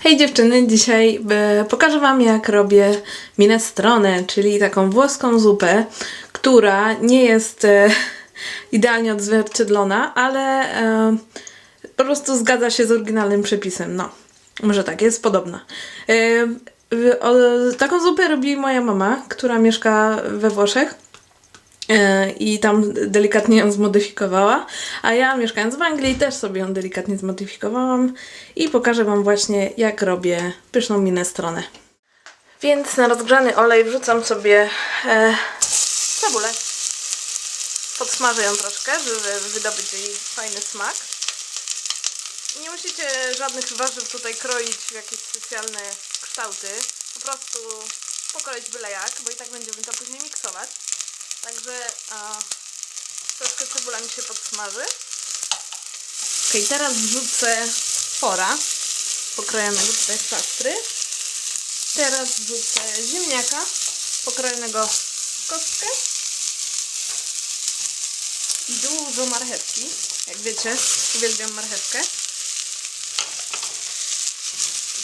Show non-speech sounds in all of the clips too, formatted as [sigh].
Hej dziewczyny, dzisiaj e, pokażę Wam jak robię minestronę, czyli taką włoską zupę, która nie jest e, [laughs] idealnie odzwierciedlona, ale e, po prostu zgadza się z oryginalnym przepisem. No, może tak, jest podobna. Taką zupę robi moja mama, która mieszka we Włoszech. E, i tam delikatnie ją zmodyfikowała, a ja mieszkając w Anglii też sobie ją delikatnie zmodyfikowałam i pokażę Wam właśnie jak robię pyszną minestronę. Więc na rozgrzany olej wrzucam sobie e, cebulę. Podsmażę ją troszkę, żeby wydobyć jej fajny smak. Nie musicie żadnych warzyw tutaj kroić w jakieś specjalne kształty. Po prostu pokroić byle jak, bo i tak będziemy to później miksować. Także a, troszkę cebula mi się podsmaży. Ok, teraz wrzucę fora pokrojonego tutaj w pastry. Teraz wrzucę ziemniaka pokrojonego w kostkę. I dużo marchewki. Jak wiecie, uwielbiam marchewkę.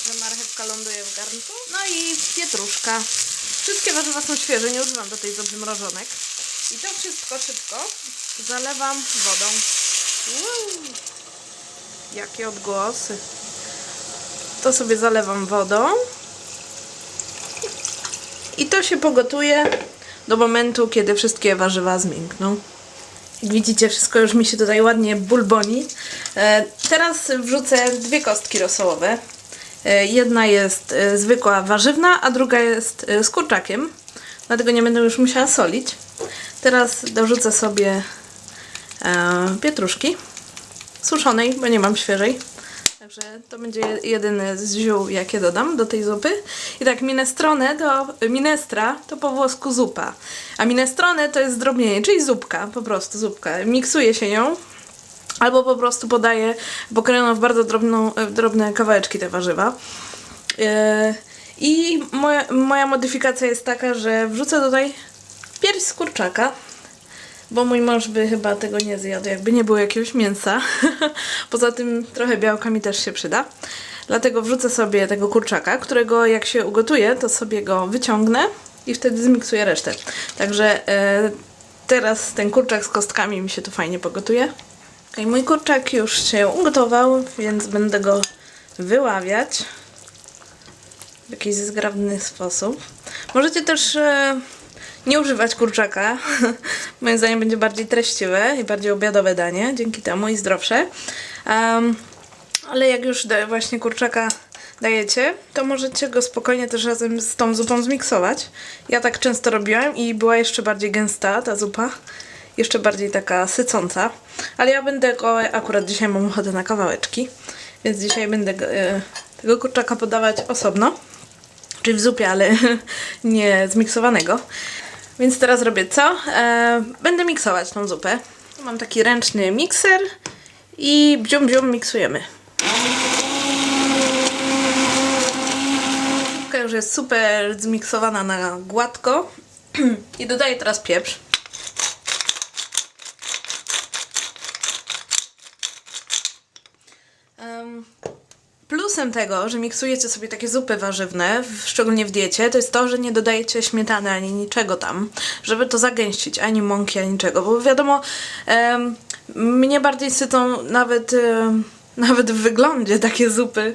Że marchewka ląduje w garnku. No i pietruszka. Wszystkie warzywa są świeże, nie używam do tej zupy mrożonek. I to wszystko szybko zalewam wodą. Wow. Jakie odgłosy. To sobie zalewam wodą. I to się pogotuje do momentu, kiedy wszystkie warzywa zmiękną. Jak widzicie, wszystko już mi się tutaj ładnie bulboni. E, teraz wrzucę dwie kostki rosołowe. E, jedna jest e, zwykła warzywna, a druga jest e, z kurczakiem. Dlatego nie będę już musiała solić. Teraz dorzucę sobie pietruszki suszonej, bo nie mam świeżej. Także to będzie jedyny z ziół, jakie dodam do tej zupy. I tak, minestrone to, minestra to po włosku zupa. A minestrone to jest zdrobnienie, czyli zupka, po prostu zupka. Miksuje się ją albo po prostu podaję pokrojoną w bardzo drobną, w drobne kawałeczki te warzywa. Yy, I moja, moja modyfikacja jest taka, że wrzucę tutaj pierś z kurczaka, bo mój mąż by chyba tego nie zjadł, jakby nie było jakiegoś mięsa. [laughs] Poza tym trochę białka mi też się przyda. Dlatego wrzucę sobie tego kurczaka, którego jak się ugotuje, to sobie go wyciągnę i wtedy zmiksuję resztę. Także e, teraz ten kurczak z kostkami mi się tu fajnie pogotuje. Okay, mój kurczak już się ugotował, więc będę go wyławiać w jakiś zgrabny sposób. Możecie też e, nie używać kurczaka. [laughs] Moim zdaniem będzie bardziej treściwe i bardziej obiadowe danie, dzięki temu i zdrowsze. Em, ale jak już właśnie kurczaka dajecie, to możecie go spokojnie też razem z tą zupą zmiksować. Ja tak często robiłam i była jeszcze bardziej gęsta ta zupa. Jeszcze bardziej taka sycąca. Ale ja będę go, akurat dzisiaj mam ochotę na kawałeczki, więc dzisiaj będę e, tego kurczaka podawać osobno. Czyli w zupie, ale [laughs] nie zmiksowanego. Więc teraz robię co? E, będę miksować tą zupę. Mam taki ręczny mikser i bzium bzium miksujemy. Zupka już jest super zmiksowana na gładko. [clears throat] I dodaję teraz pieprz. Em, Plusem tego, że miksujecie sobie takie zupy warzywne, w, szczególnie w diecie, to jest to, że nie dodajecie śmietany ani niczego tam, żeby to zagęścić, ani mąki, ani niczego, bo wiadomo, em, mnie bardziej sycą nawet, em, nawet w wyglądzie takie zupy,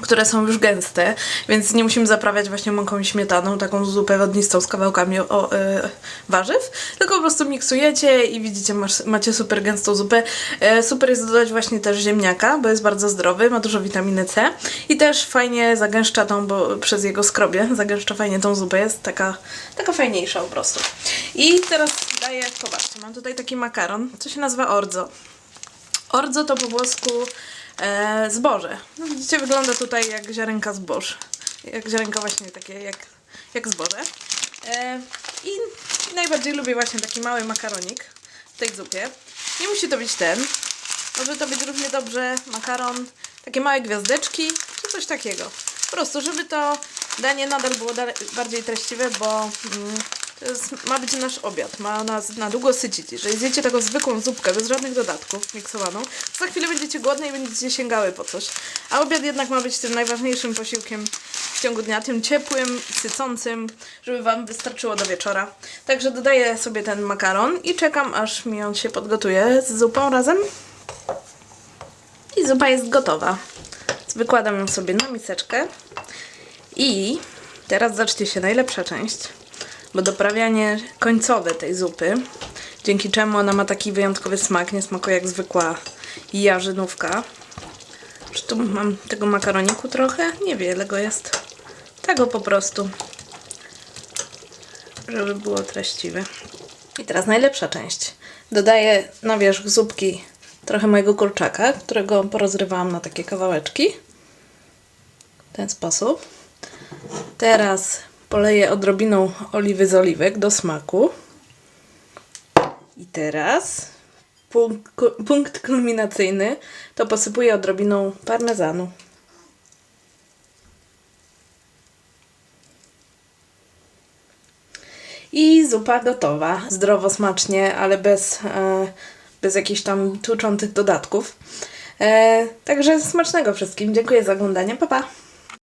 które są już gęste, więc nie musimy zaprawiać właśnie mąką i śmietaną, taką zupę wodnistą z kawałkami o, e, warzyw, tylko po prostu miksujecie i widzicie, masz, macie super gęstą zupę. E, super jest dodać właśnie też ziemniaka, bo jest bardzo zdrowy, ma dużo witaminy C i też fajnie zagęszcza tą, bo przez jego skrobie [laughs] zagęszcza fajnie tą zupę, jest taka, taka fajniejsza po prostu. I teraz daję, popatrzcie, mam tutaj taki makaron, co się nazywa orzo. Orzo to po włosku e, zboże. No widzicie, wygląda tutaj jak ziarenka zbóż. Jak ziarenka właśnie takie jak, jak zboże. E, I najbardziej lubię właśnie taki mały makaronik w tej zupie. Nie musi to być ten. Może to być równie dobrze makaron, takie małe gwiazdeczki, czy coś takiego. Po prostu, żeby to danie nadal było bardziej treściwe, bo mm, To jest, ma być nasz obiad, ma nas na długo sycić. Jeżeli zjecie taką zwykłą zupkę bez żadnych dodatków miksowaną, to za chwilę będziecie głodne i będziecie sięgały po coś. A obiad jednak ma być tym najważniejszym posiłkiem w ciągu dnia, tym ciepłym, sycącym, żeby Wam wystarczyło do wieczora. Także dodaję sobie ten makaron i czekam aż mi on się podgotuje z zupą razem. I zupa jest gotowa. Wykładam ją sobie na miseczkę. I teraz zacznie się najlepsza część, bo doprawianie końcowe tej zupy, dzięki czemu ona ma taki wyjątkowy smak, nie smakuje jak zwykła jarzynówka. Czy tu mam tego makaroniku trochę? Niewiele go jest. Tego po prostu, żeby było treściwe. I teraz najlepsza część. Dodaję na wierzch zupki trochę mojego kurczaka, którego porozrywałam na takie kawałeczki. W ten sposób. Teraz poleję odrobiną oliwy z oliwek do smaku. I teraz punkt, punkt kulminacyjny to posypuję odrobiną parmezanu. I zupa gotowa. Zdrowo, smacznie, ale bez, e, bez jakichś tam tłuczących dodatków. E, także smacznego wszystkim. Dziękuję za oglądanie. Pa, pa!